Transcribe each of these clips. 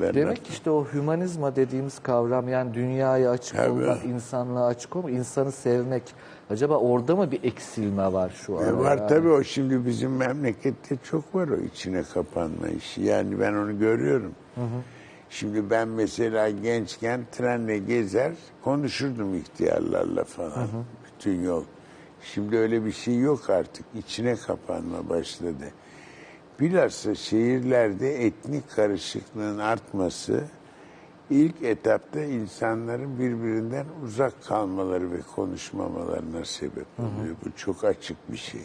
Demek ki işte o hümanizma dediğimiz kavram yani dünyaya açık Tabii. olmak, insanlığa açık olmak, insanı sevmek. Acaba orada mı bir eksilme var şu an? E var tabii o şimdi bizim memlekette çok var o içine kapanma işi. Yani ben onu görüyorum. Şimdi ben mesela gençken trenle gezer konuşurdum ihtiyarlarla falan. Bütün yol. Şimdi öyle bir şey yok artık. İçine kapanma başladı. Bilhassa şehirlerde etnik karışıklığın artması ilk etapta insanların birbirinden uzak kalmaları ve konuşmamalarına sebep oluyor. Bu çok açık bir şey.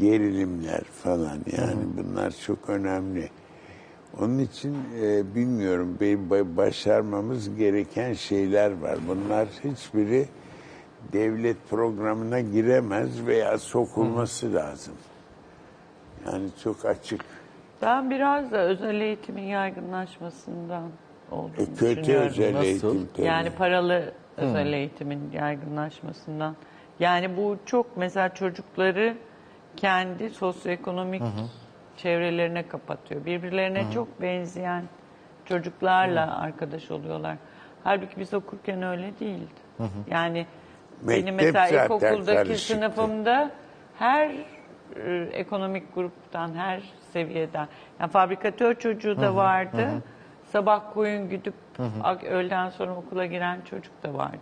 Gerilimler falan yani bunlar çok önemli. Onun için e, bilmiyorum başarmamız gereken şeyler var. Bunlar hiçbiri devlet programına giremez veya sokulması lazım. Yani çok açık. Ben biraz da özel eğitimin yaygınlaşmasından olduğunu E, kötü düşünüyorum. özel Nasıl? eğitim tabii. Yani paralı özel eğitimin yaygınlaşmasından. Yani bu çok mesela çocukları kendi sosyoekonomik çevrelerine kapatıyor. Birbirlerine çok benzeyen çocuklarla arkadaş oluyorlar. Halbuki biz okurken öyle değildi. Yani benim Mektep mesela zaten ilkokuldaki karışıktı. sınıfımda her e, ekonomik gruptan, her seviyeden. Yani fabrikatör çocuğu da vardı. Sabah koyun gidip ak- öğleden sonra okula giren çocuk da vardı.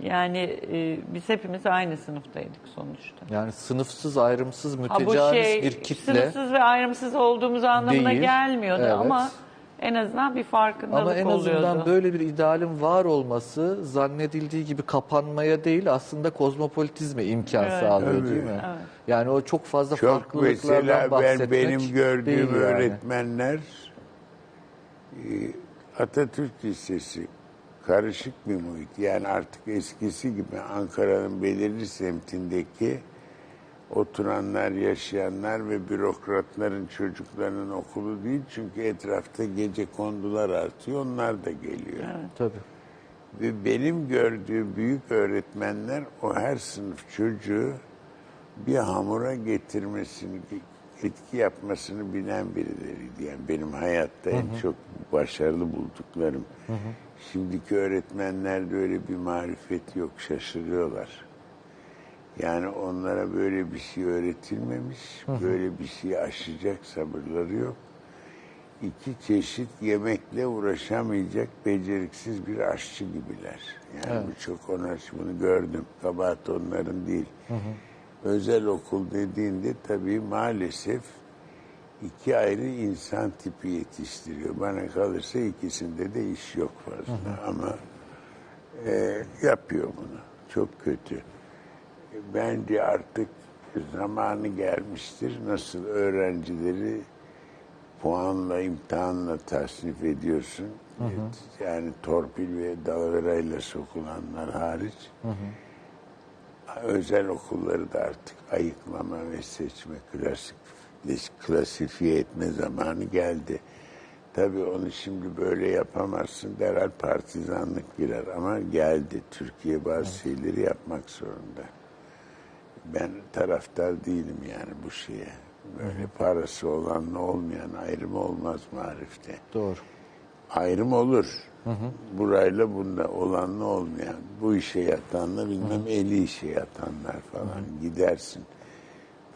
Yani e, biz hepimiz aynı sınıftaydık sonuçta. Yani sınıfsız, ayrımsız, mütecaviz şey bir kitle. sınıfsız ve ayrımsız olduğumuz anlamına Değil, gelmiyordu evet. ama en azından bir farkındalık Ama en azından oluyordu. böyle bir idealin var olması zannedildiği gibi kapanmaya değil aslında kozmopolitizme imkan Evet. sağlıyor Tabii. değil mi? Yani o çok fazla Çok farklılıklardan mesela ben bahsetmek benim gördüğüm değil yani. öğretmenler e, Atatürk Lisesi karışık bir muhit. Yani artık eskisi gibi Ankara'nın belirli semtindeki oturanlar, yaşayanlar ve bürokratların çocuklarının okulu değil. Çünkü etrafta gece kondular artıyor. Onlar da geliyor. Tabii. Ve benim gördüğüm büyük öğretmenler o her sınıf çocuğu bir hamura getirmesini, etki yapmasını bilen birileriydi. Yani benim hayatta en çok başarılı bulduklarım. Şimdiki öğretmenlerde öyle bir marifet yok, şaşırıyorlar. Yani onlara böyle bir şey öğretilmemiş, böyle bir şeyi aşacak sabırları yok. İki çeşit yemekle uğraşamayacak beceriksiz bir aşçı gibiler. Yani bu çok onlar bunu gördüm. Kabahat onların değil. Özel okul dediğinde tabii maalesef iki ayrı insan tipi yetiştiriyor. Bana kalırsa ikisinde de iş yok fazla ama e, yapıyor bunu. Çok kötü. Bence artık zamanı gelmiştir. Nasıl öğrencileri puanla, imtihanla tasnif ediyorsun. Yani torpil ve dalaverayla sokulanlar hariç. Özel okulları da artık ayıklama ve seçme, klasik, klasifiye etme zamanı geldi. Tabii onu şimdi böyle yapamazsın derhal partizanlık girer ama geldi. Türkiye bazı şeyleri yapmak zorunda. Ben taraftar değilim yani bu şeye. Böyle parası olanla olmayan ayrım olmaz marifte. Doğru. Ayrım olur. Burayla bunda olanla olmayan. Bu işe yatanla bilmem eli işe yatanlar falan gidersin.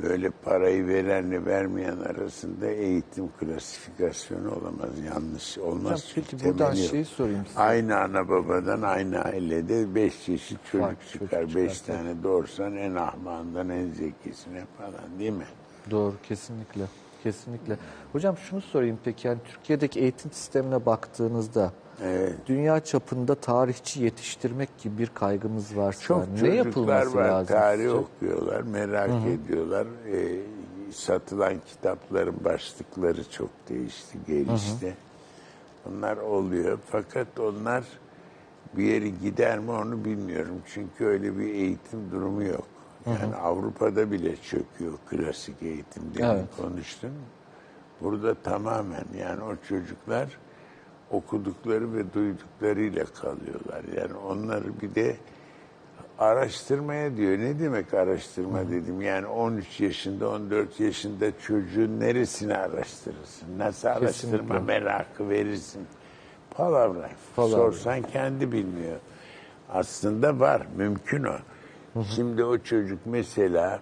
Böyle parayı verenle vermeyen arasında eğitim klasifikasyonu olamaz. Yanlış olmaz. Çünkü peki buradan yok. şeyi sorayım size. Aynı ana babadan aynı ailede beş çeşit çocuk Farklı çocuk çıkar. beş çıkar, tane doğursan en ahmağından en zekisine falan değil mi? Doğru, kesinlikle. Kesinlikle. Hocam şunu sorayım peki, yani Türkiye'deki eğitim sistemine baktığınızda Evet. dünya çapında tarihçi yetiştirmek gibi bir kaygımız varsa Çok ne yapılması var, lazım? tarih sizce? okuyorlar, merak ediyorlar. Ee, satılan kitapların başlıkları çok değişti, gelişti. Bunlar oluyor. Fakat onlar bir yere gider mi onu bilmiyorum. Çünkü öyle bir eğitim durumu yok. Yani Avrupa'da bile çöküyor klasik eğitim demin Evet. konuştun. Burada tamamen yani o çocuklar okudukları ve duyduklarıyla kalıyorlar. Yani onları bir de Araştırmaya diyor. Ne demek araştırma dedim. Yani 13 yaşında, 14 yaşında çocuğun neresini araştırırsın? Nasıl araştırma Kesinlikle. merakı verirsin? Palavra. Palavra. Sorsan kendi bilmiyor. Aslında var. Mümkün o. Şimdi o çocuk mesela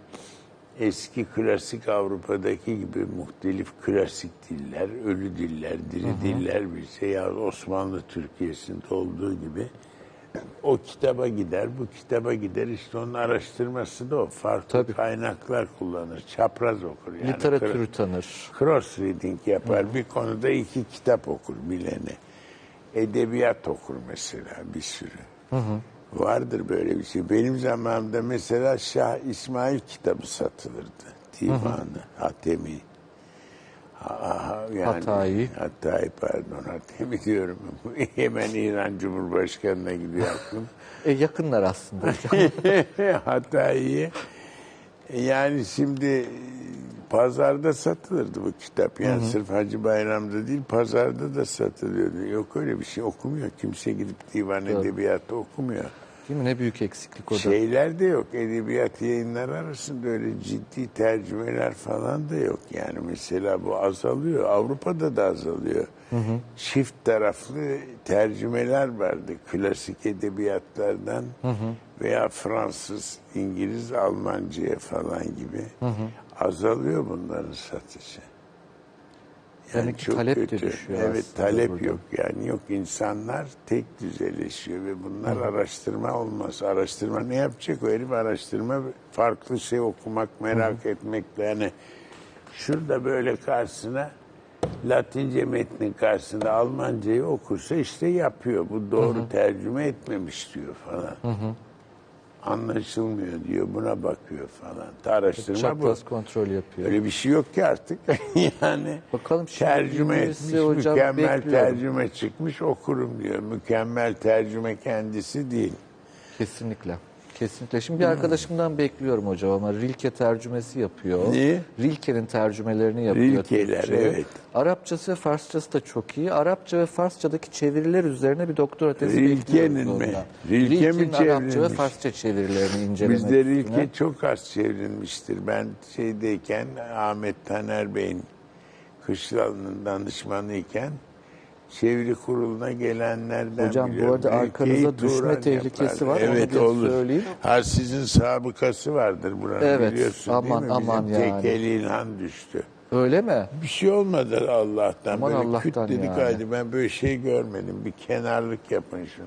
eski klasik Avrupa'daki gibi muhtelif klasik diller, ölü diller, diri diller bilse ya Osmanlı Türkiye'sinde olduğu gibi o kitaba gider, bu kitaba gider. İşte onun araştırması da o. Farklı Tabii. kaynaklar kullanır. Çapraz okur. Yani Literatürü tanır. cross reading yapar. Bir konuda iki kitap okur bilene. Edebiyat okur mesela bir sürü. Vardır böyle bir şey. Benim zamanımda mesela Şah İsmail kitabı satılırdı. Divanı, Hatemi. Ha- ha- Yani, Hatayi. Hatayi pardon Hatemi diyorum. Hemen İran Cumhurbaşkanı'na gidiyor aklım. E, yakınlar aslında. Hatayi. Yani şimdi pazarda satılırdı bu kitap. Yani sırf Hacı Bayram'da değil pazarda da satılıyordu. Yok öyle bir şey okumuyor. Kimse gidip divan edebiyatı okumuyor. Değil mi? Ne büyük eksiklik o da. Şeyler de yok. Edebiyat yayınları arasında öyle ciddi tercümeler falan da yok. Yani mesela bu azalıyor. Avrupa'da da azalıyor. Çift taraflı tercümeler vardı. Klasik edebiyatlardan veya Fransız, İngiliz, Almanca'ya falan gibi. Azalıyor bunların satışı. Demek ki talep de düşüyor Evet talep burada. yok yani yok insanlar tek düzeleşiyor ve bunlar araştırma olmaz. Araştırma ne yapacak o herif araştırma farklı şey okumak merak etmekle yani şurada böyle karşısına Latince metnin karşısında Almancayı okursa işte yapıyor. Bu doğru tercüme etmemiş diyor falan. Anlaşılmıyor diyor buna bakıyor falan. Araştırma bu. Kontrol yapıyor. Öyle bir şey yok ki artık. yani Bakalım şimdi tercüme etmiş, hocam mükemmel bekliyorum. tercüme çıkmış okurum diyor. Mükemmel tercüme kendisi değil. Kesinlikle. Kesinlikle. Şimdi bir arkadaşımdan bekliyorum hocam ama Rilke tercümesi yapıyor. Neyi? Rilke'nin tercümelerini yapıyor. Rilkeler, evet. Arapçası ve Farsçası da çok iyi. Arapça ve Farsçadaki çeviriler üzerine bir doktora tezi Rilke'nin mi? Rilke mi Rilke'nin Arapça ve? Farsça çevirilerini incelemek Bizde üstüne. Rilke çok az çevrilmiştir. Ben şeydeyken Ahmet Taner Bey'in Kışlalı'nın danışmanıyken çeviri kuruluna gelenlerden Hocam, bu biliyorum. arada Rilke'yi arkanızda düşme Turan tehlikesi var, Evet olur. söyleyeyim. Ha sizin sabıkası vardır buranın Evet, biliyorsun aman, değil mi? Bizim aman yani. tekeli İlhan düştü. Öyle mi? Bir şey olmadı Allah'tan. Aman Böyle Allah'tan küt dedik yani. haydi ben böyle şey görmedim. Bir kenarlık yapın şuna.